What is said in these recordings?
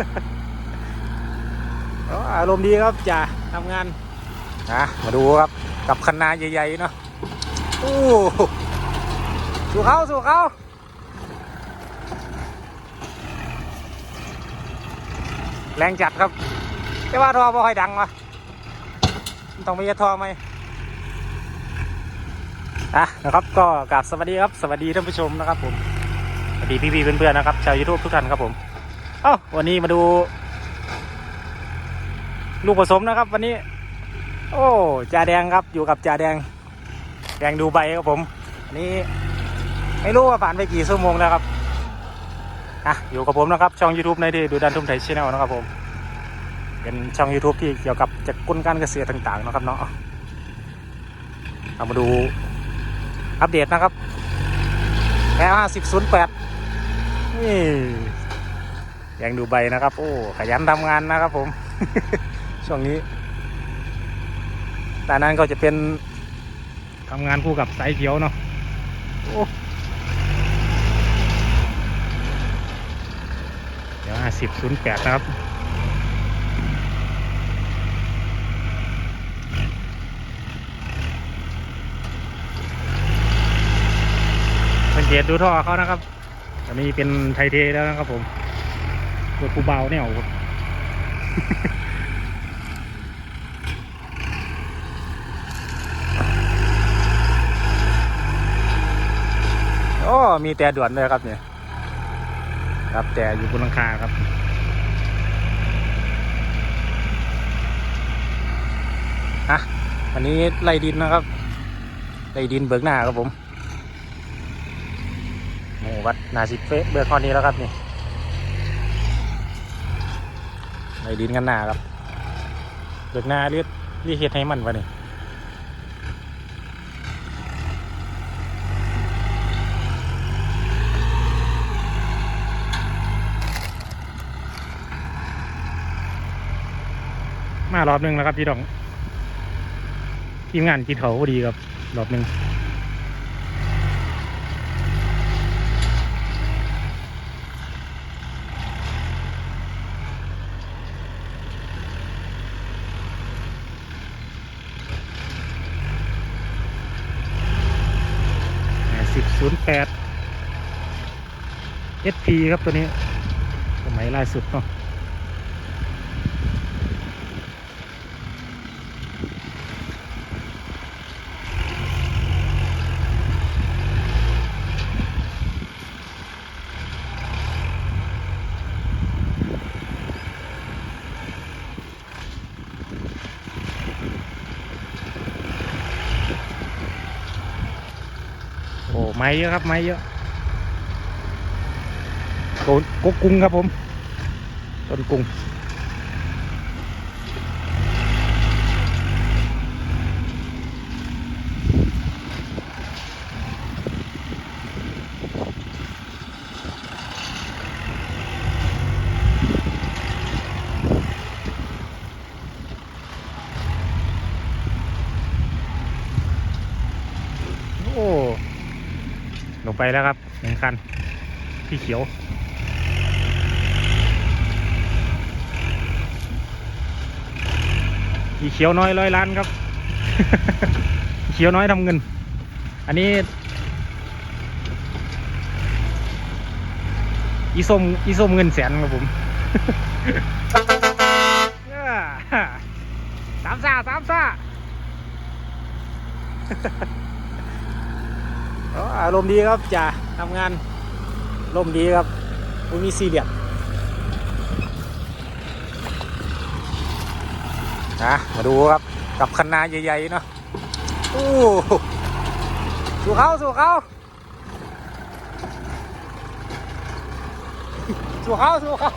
ซ่าอ๋ออารมณ์ดีครับจ่าทำงานนะมาดูครับกับคันนาใหญ่ๆเนาะโอ้สู่เขาสู่เขาแรงจัดครับแต่ว่าทอบ่ค่อยดังวะมันต้องมีทอไหมอะนะครับก็กราบสวัสดีครับสวัสดีท่านผู้ชมนะครับผมสวัสดีพี่ๆเพื่อนๆนะครับชาวยูทูบทุกท่านครับผม เอ้าวันนี้มาดู ลูกผสมนะครับ วันนี้ โอ้จ่าแดงครับอยู่กับจ่าแดง แดงดูใบครับผมอันนี้ ไม่รู้ว่าผ่านไปกี่ชั่วโมงแล้วครับอะอยู่กับผมนะครับช่อง YouTube ในที่ดูดันทุ่มไทยชแนลนะครับผม เป็นช่อง YouTube ที่เกี่ยวกับจักรกลการเกษตรต่างๆนะครับเนาะเอามาดูอัปเดตนะครับแอห้าสิบศูนย์แปดนี่ แดงดูใบนะครับ โอ้ขยันทำงานนะครับผม ช่วงนี้แต่นั้นก็จะเป็นทำงานคู่กับสายเขียวเนาะโอ้เดี๋ยวห้าสิบศูนย์แปดนะครับสังเกตดูท่อเขานะครับตอนนี้เป็นไทเทแล้วนะครับผม ตัวกูเบาเนี่ยครับโอ้มีแต่ด่วนเลยครับเนี่ยครับแต่อยู่บนหลังคาครับฮะวันนี้ไล่ดินนะครับไล่ดินเบิกหน้าครับผมหมู่วัดนาซิเฟะเบิกข้อนี้แล้วครับนี่ ไล่ดินกันหนาครับเบิกหน้าเรียกเรียกเฮ็ดให้มันวะนี่มารอบหนึ่งแล้วครับพี่ดองทีมงานกินเขาพอดีครับรอบหนึ่ง สิบศูนย์แปด SP ครับตัวนี้สมัยล่าสุดเนาะ ไม้เยอะครับ ไม้เยอะโกนกุ้งครับผม ต้นกุ้งโอ้ ลง ไปแล้วครับหนึ่งคันพี่เขียวพี่เขียวน้อยร้อยล้านครับ เขียวน้อยทำเงิน อันนี้ อีส้มอีส้มเงินแสนครับผมสามซ่าสามซ่า อารมณ์ดีครับจ่าทำงานอารมดีครับม่มีซีเรียสนะมาดูครับกับคันนาใหญ่ๆเนาะโอ้สู่เขาสู่เขาสู่เขาสู่เขา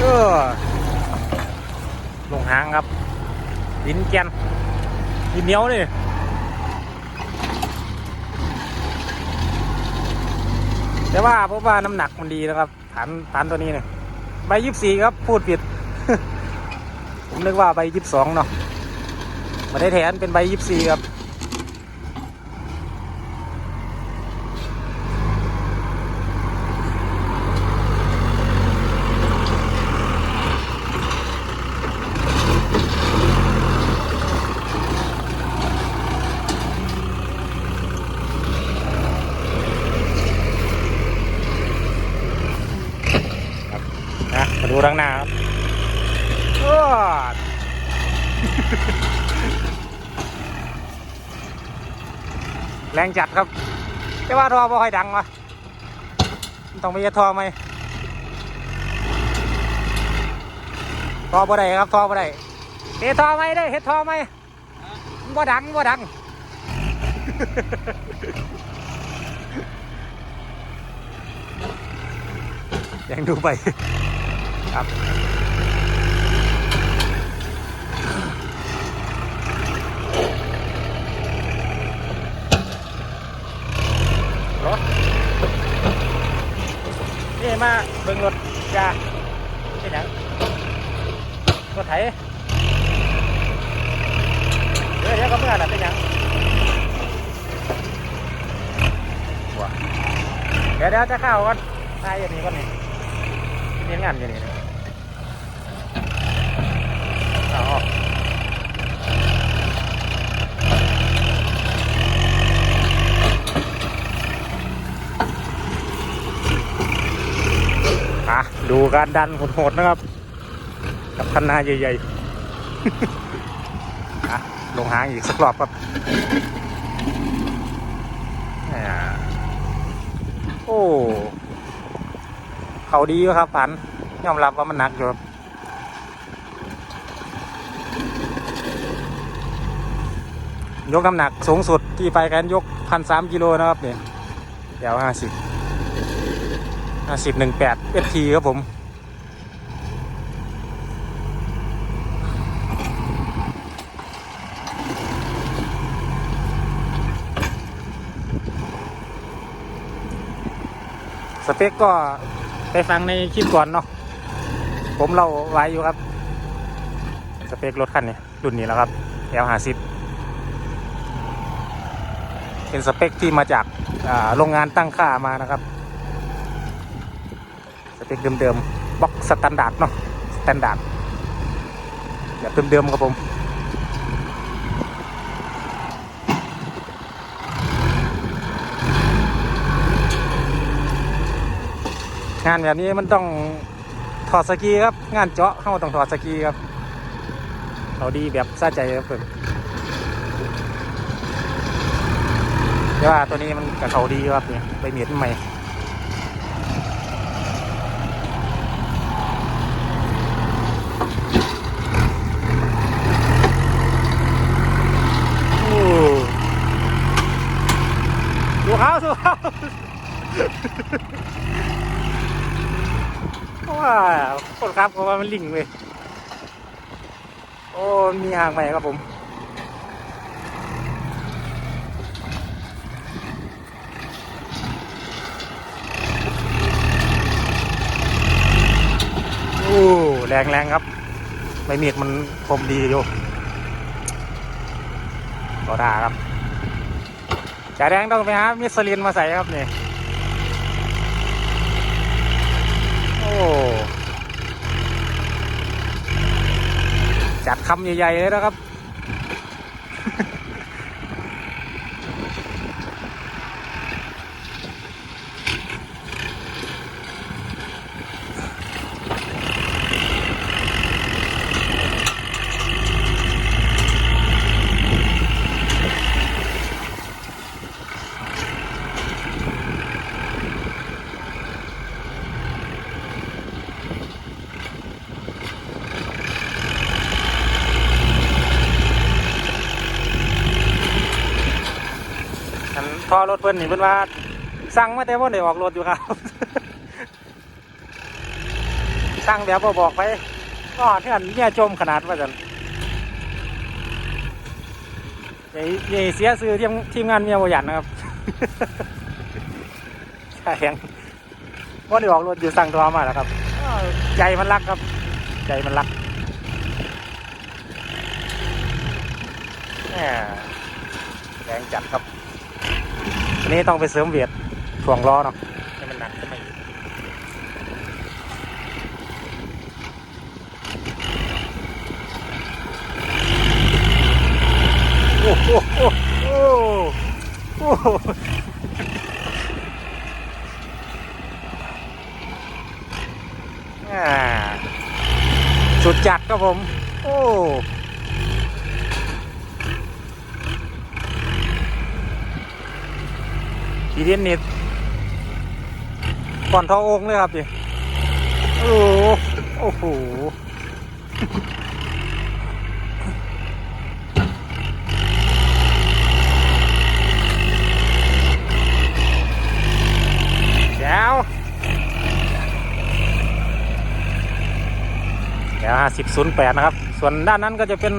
เออลงหางครับ ดินแกนดินเหนียวนี่แต่ว่าเพราะว่าน้ำหนักมันดีนะครับ ฐานฐานตัวนี้เนี่ยใบยี่สี่ครับ พูดผิด ผมนึกว่าใบยี่สิบสองเนาะมาได้แทนเป็นใบยี่สิบสี่ครับ นะมาดูด้านหน้าครับโอ้ด แรงจัดครับ แต่ว่าทอบ่ค่อยดังวะมันต้องมีทอไหมทอบ่ได้ครับทอบ่ได้เฮ็ดทอไหมได้เฮ็ดทอไหมบ่ดังบ่ดังยังดูไปครับ มาเบิ่งรถจ้าเป็นหยังรถไถเดี๋ยวเดี๋ยวก็เมื่อน่ะเป็นหยังว้าเดี๋ยวเดี๋ยวจะเข้าก่อนตายอย่างนี้ก่อนนี่เน้นงานอย่างนี้เอาออกอะดู การดันโหดๆนะครับ กับคันนาใหญ่ๆลงหางอีกสักรอบครับโอ้ เขาดีครับผันยอมรับว่ามันหนักอยู่ครับยกน้ำหนักสูงสุดที่ไปกันยกพันสามกิโลนะครับเนี่ยเดี๋ยวห้าสิบห้าสิบหนึ่งแปดเอทีครับผม เปคก็ไปฟังในคลิปก่อนเนาะผมเล่าไว้อยู่ครับ สเปครถคันนี้รุ่นนี้แล้วครับ L ห้าสิบเป็นสเปคที่มาจากาโรงงานตั้งค่ามานะครับ สเปคเดิมๆบล็อกสแตนดาร์ดเนาะสแตนดาร์ดแบบเดิมๆครับผม งานแบบนี้มันต้องถอดสกีครับ งานเจาะเข้าต้องถอดสกีครับเราดีแบบซาใจครับเพิ่นแต่ว่าตัวนี้มันกับเขาดีครับเนี่ยใบเมียดใหม่โอ้ดูเขาดูเขา ว้าว คนครับเพราะว่ามันลิงเลยโอ้มีอ่างใหม่ครับผมโอ้แรงแรงครับใบมีดมันคมดีอยู่ก็ได้ครับจ่าแดงต้องไปหามิสลินมาใส่ครับนี่ โอ้ จัดคำใหญ่ๆเลยนะครับ รถเพิ่นนี่เพิ่นว่า สั่งมาแต่ว่าได้ออกรถอยู่ครับ สั่งแบบบ่บอกไปก็เท่านเนี่ยจมขนาดว่าจันใหญ่ใหญ่เสียซื้อทีมทีมงานเมียบ่หยันนะครับใช่ยังว่าได้ออกรถอยู่สั่งตัวมาแล้วครับใจมันรักครับ ใจมันรักแหม่แรงจัดครับ นนี้ต้องไปเสริมเวียดถ่วงล้อเนาะให้มันหนักขึ้นมาอีกโอ้โหโอ้โหโอ้โหอ่าสุดจัดครับผม โอ้ ทีเดียนนิดก่อนทอองค์เลยครับดิโอ้โหโอ้โหแจ๋วเดี๋ยวห้าสิบศูนย์แปดนะครับ ส่วนด้านนั้นก็จะเป็น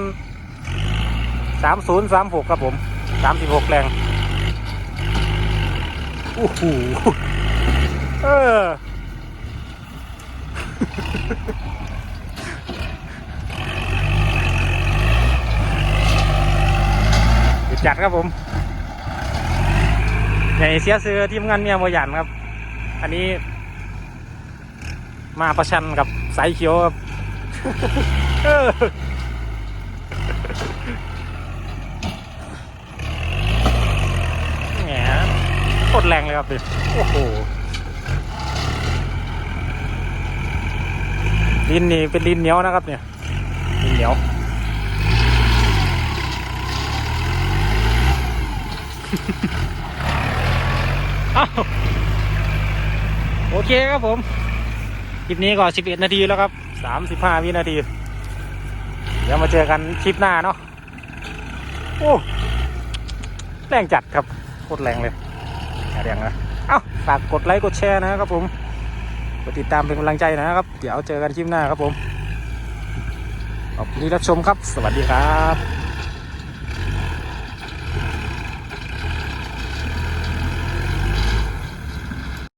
สามศูนย์สามหกครับผมสามสิบหกแรง อ้โหเออจัดครับผมในเสียเสือทีมงานเมียโมยันครับ อันนี้ มาประชันกับสายเขียวครับ เออแหม โคตรแรงเลยครับดิโอ้โหดินนี่เป็นดินเหนียวนะครับเนี่ยดินเหนียวอ้าวโอเคครับผมคลิปนี้ก็11 นาทีแล้วครับ35วินาที เดี๋ยวมาเจอกันคลิปหน้าเนาะโอ้แรงจัดครับโคตรแรงเลย แรงนะเอ้าฝากกดไลค์กดแชร์นะครับผมกดติดตามเป็นกำลังใจนะครับ เดี๋ยวเจอกันคลิปหน้าครับผมขอบคุณที่รับชมครับ สวัสดีครับ